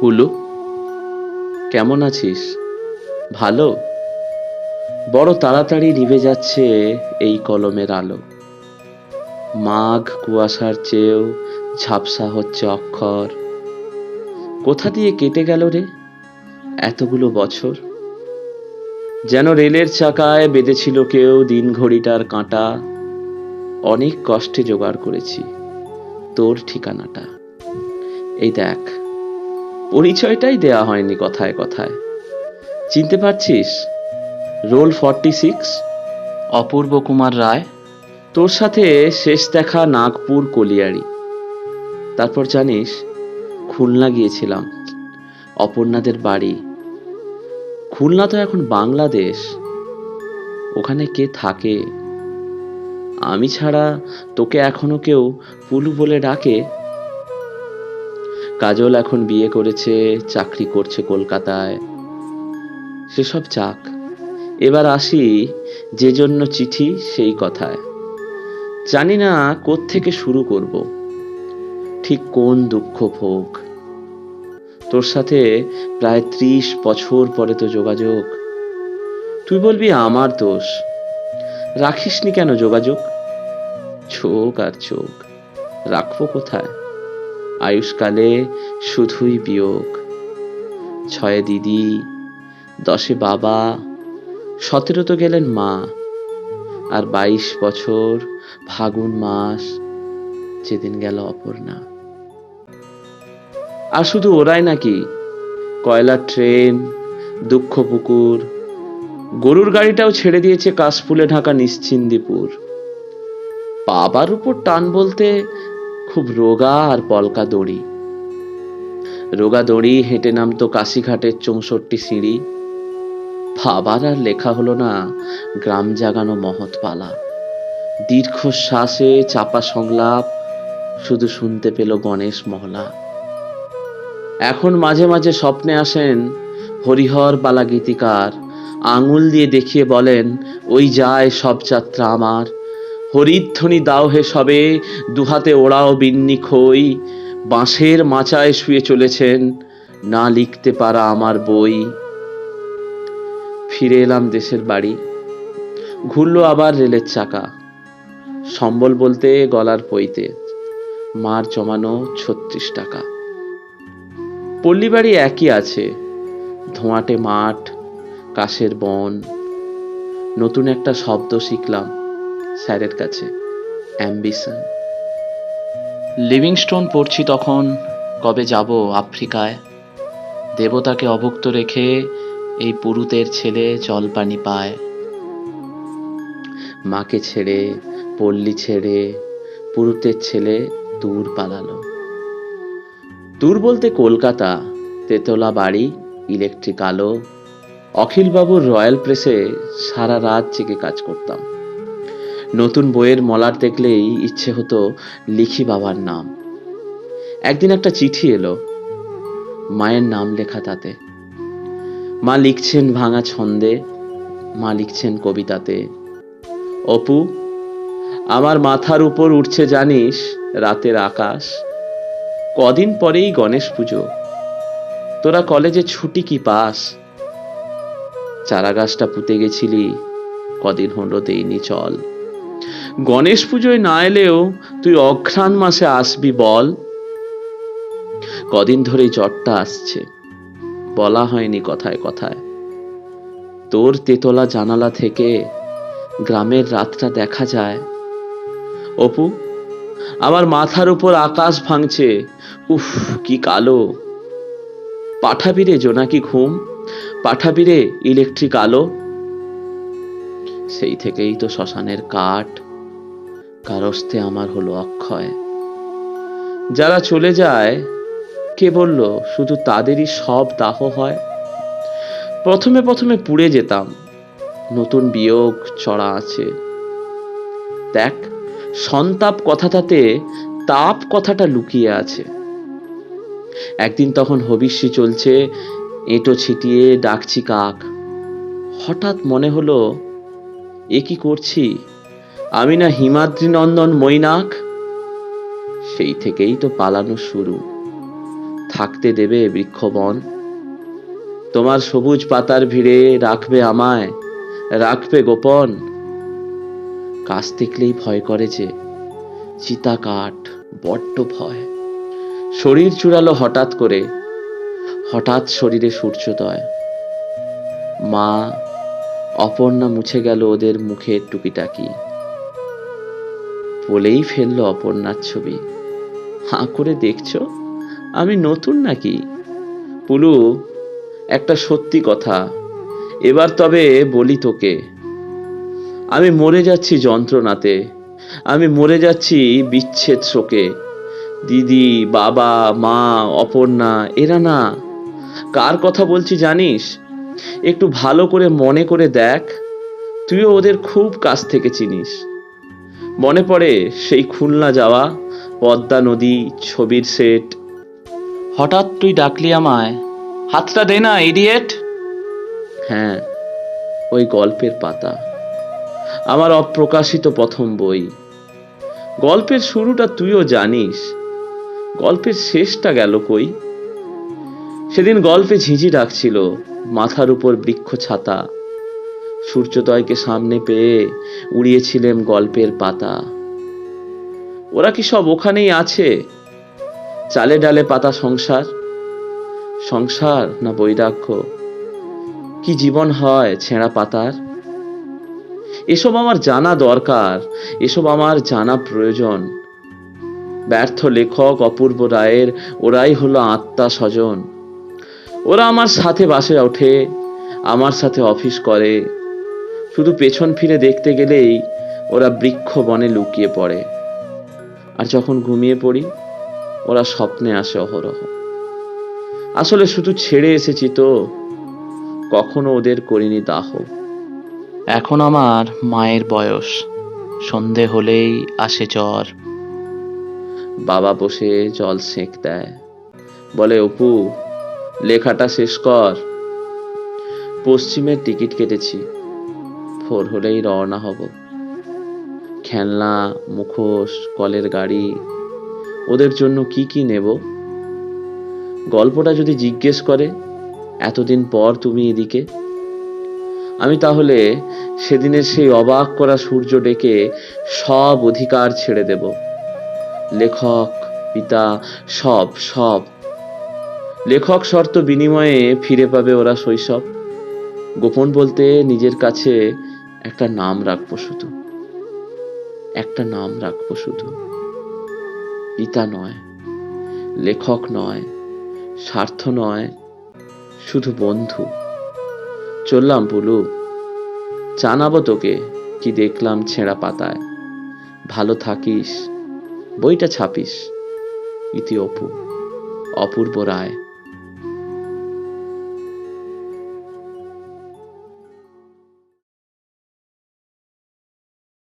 পুলু, কেমন আছিস? ভালো? বড় তাড়াতাড়ি নিভে যাচ্ছে এই কলমের আলো। মাঘ কুয়াশার চেয়েও ঝাপসা হচ্ছে অক্ষর। কোথা দিয়ে কেটে গেল রে এতগুলো বছর? যেন রেলের চাকায় বেঁধেছিল কেউ দিন ঘড়িটার কাঁটা। অনেক কষ্টে জোগাড় করেছি তোর ঠিকানাটা। এই দেখ। পরিচয়টাই দেয়া হয়নি কথায় কথায়। চিনতে পারছিস? Roll forty six, Apurba Kumar Roy, তোর সাথে শেষ দেখা নাগপুর কলিয়ারি। তারপর জানিস, খুলনা গিয়েছিলাম, অপর্ণাদের বাড়ি। খুলনা তো এখন বাংলাদেশ। ওখানে কে থাকে? আমি ছাড়া তোকে এখনও কেউ পুলু বলে ডাকে? কাজল এখন বিয়ে করেছে, চাকরি করছে কলকাতায়। সেসব চাক এবার আসি যে জন্য চিঠি সেই কথায়। জানি না থেকে শুরু করব, ঠিক কোন দুঃখ ভোগ। তোর সাথে প্রায় ত্রিশ বছর পরে তো যোগাযোগ। তুই বলবি আমার দোষ, রাখিসনি কেন যোগাযোগ? চোখ আর চোখ রাখব কোথায়? আয়ুষ্কালে শুধুই বিয়োগ। ছয়ে দিদি, দশে বাবা, সতেরো তো গেলেন মা, আর বাইশ বছর ফাগুন মাস যেদিন গেল অপর্ণা। আর শুধু ওরাই নাকি কয়লার ট্রেন, দুঃখ পুকুর, গরুর গাড়িটাও ছেড়ে দিয়েছে কাশফুলে ঢাকা নিশ্চিন্দিপুর। বাবার উপর টান বলতে খুব রোগা আর পলকা দড়ি। রোগা দড়ি হেঁটে নামতো কাশিঘাটের চৌষট্টি সিঁড়ি। বাবার আর লেখা হলো না গ্রাম জাগানো মহৎ পালা দীর্ঘশ্বাসে চাপা সংলাপ, শুধু শুনতে পেল গণেশ মহলা। এখন মাঝে মাঝে স্বপ্নে আসেন হরিহর বালা গীতিকার আঙুল দিয়ে দেখিয়ে বলেন, ওই যায় সব যাত্রা আমার। হরিধ্বনি দাও হে সবে, দুহাতে ওড়াও বিন্নি খই। বাঁশের মাচায় শুয়ে চলেছেন, না লিখতে পারা আমার বই। ফিরে এলাম দেশের বাড়ি। ঘুরলো আবার রেলের চাকা। সম্বল বলতে গলার পইতে মার জমানো ছত্রিশ টাকা। পল্লী বাড়ি একই আছে। ধোঁয়াটে মাঠ, কাশের বন। নতুন একটা শব্দ শিখলাম। স্যারের কাছে। অ্যাম্বিশন। লিভিংস্টোন পড়ছি তখন কবে যাব আফ্রিকায়। দেবতাকে অভুক্ত রেখে এই পুরুতের ছেলে জল পানি পায়। মাকে ছেড়ে, পল্লী ছেড়ে, পুরুতের ছেলে দূর পালালো। দূর বলতে কলকাতা, তেতলা বাড়ি, ইলেকট্রিক আলো। অখিলবাবুর রয়্যাল প্রেসে সারা রাত জেগে কাজ করতাম। নতুন বইয়ের মলার দেখলেই ইচ্ছে হতো লিখি বাবার নাম। একদিন একটা চিঠি এলো, মায়ের নাম লেখা তাতে। মা লিখছেন ভাঙা ছন্দে, মা লিখছেন কবিতাতে। অপু, আমার মাথার উপর উঠছে জানিস রাতের আকাশ। কদিন পরেই গণেশ পুজো। তোরা কলেজে ছুটি কি পাস? চারা গাছটা পুঁতে গেছিলি, কদিন হলো দেইনি চল। গণেশ পুজোয় না এলেও তুই অঘ্রাণ মাসে আসবি বল। কদিন ধরেই জ্বরটা আসছে। বলা হয়নি কথায় কথায়। তোর তেতলা জানালা থেকে গ্রামের রাতটা দেখা যায়। অপু, আমার মাথার উপর আকাশ ভাঙছে। উফ, কি কালো। পাঠাবি রে জোনাকি ঘুম। পাঠাবি রে ইলেকট্রিক আলো। সেই থেকেই তো শ্মশানের কাঠ কারস্তে আমার হলো অক্ষয়। যারা চলে যায়, কে বলল, শুধু তাদেরই সব দাহ হয়? প্রথমে প্রথমে পুড়ে যেতাম। নতুন বিয়োগ চড়া আছে। দেখ, সন্তাপ কথাটাতে তাপ কথাটা লুকিয়ে আছে। একদিন তখন হবিষ্যি চলছে, এঁটো ছিটিয়ে ডাকছি কাক। হঠাৎ মনে হলো, এ কি করছি? আমি না হিমাদ্রি নন্দন মৈনাক। সেই থেকেই তো পালানো শুরু। থাকতে দেবে বৃক্ষবন। তোমার সবুজ পাতার ভিড়ে রাখবে আমায়, রাখবে গোপন। কাছ দেখলেই ভয় করে যে চিতা কাঠ বড্ড ভয়। শরীর চূড়ালো হঠাৎ করে, হঠাৎ শরীরে সূর্যোদয়। মা, অপর্ণা মুছে গেল ওদের মুখের টুকিটাকি। বলেই ফেলল অপর্ণার ছবি। হাঁ করে দেখছ? আমি নতুন নাকি? পুলু, একটা সত্যি কথা। এবার তবে বলি তোকে। আমি মরে যাচ্ছি যন্ত্রণাতে। আমি মরে যাচ্ছি বিচ্ছেদ শোকে। দিদি, বাবা, মা, অপর্ণা, এরা না। কার কথা বলছি জানিস? একটু ভালো করে মনে করে দেখ। তুইও ওদের খুব কাছ থেকে চিনিস। মনে পড়ে সেই খুলনা যাওয়া, পদ্মা নদী, ছবির সেট হঠাৎ তুই ডাকলি আমায়, হাতটা দে না ইডিয়েট হ্যাঁ ওই গল্পের পাতা। আমার অপ্রকাশিত প্রথম বই। গল্পের শুরুটা তুইও জানিস। গল্পের শেষটা গেল কই? সেদিন গল্পে ঝিঁঝি ডাকছিল, মাথার উপর বৃক্ষ ছাতা। সূর্যোদয়কে সামনে পেয়ে উড়িয়েছিলেন গল্পের পাতা। ওরা কি সব ওখানেই আছে? চালে ডালে পাতা সংসার? সংসার না বৈরাগ্য? কি জীবন হয় ছেঁড়া পাতার? এসব আমার জানা দরকার, এসব আমার জানা প্রয়োজন। ব্যর্থ লেখক, অপূর্ব রায়ের ওরাই হলো আত্মা স্বজন। ওরা আমার সাথে বাসে ওঠে, আমার সাথে অফিস করে শুধু পেছন ফিরে দেখতে গেলেই ওরা বৃক্ষ বনে লুকিয়ে পড়ে। আর যখন ঘুমিয়ে পড়ি, ওরা স্বপ্নে আসে অহরহ। আসলে শুধু ছেড়ে এসেছি তো, কখনো ওদের করিনি দাহ। এখন আমার মায়ের বয়স, সন্ধে হলেই আসে জ্বর। বাবা বসে জল সেঁক দেয়। বলে, অপু, লেখাটা শেষ কর। পশ্চিমের টিকিট কেটেছি। ভোর হলেই রওনা হব। খেলনা, মুখোশ, কলের গাড়ি, ওদের জন্য কি কি নেব? গল্পটা যদি জিজ্ঞেস করে, এতদিন পর তুমি এদিকে? আমি তাহলে সেদিনের সেই অবাক করা সূর্য ডেকে সব অধিকার ছেড়ে দেব। লেখক, পিতা, সব সব। লেখক শর্ত বিনিময়ে ফিরে পাবে ওরা শৈশব। গোপন বলতে নিজের কাছে একটা নাম রাখব শুধু। একটা নাম রাখব শুধু। পিতা নয়, লেখক নয়, স্বার্থ নয়, শুধু বন্ধু। চললাম পুলু জানাব তোকে কি দেখলাম ছেঁড়া পাতায়। ভালো থাকিস, বইটা ছাপিস। ইতি অপু, অপূর্ব রায়।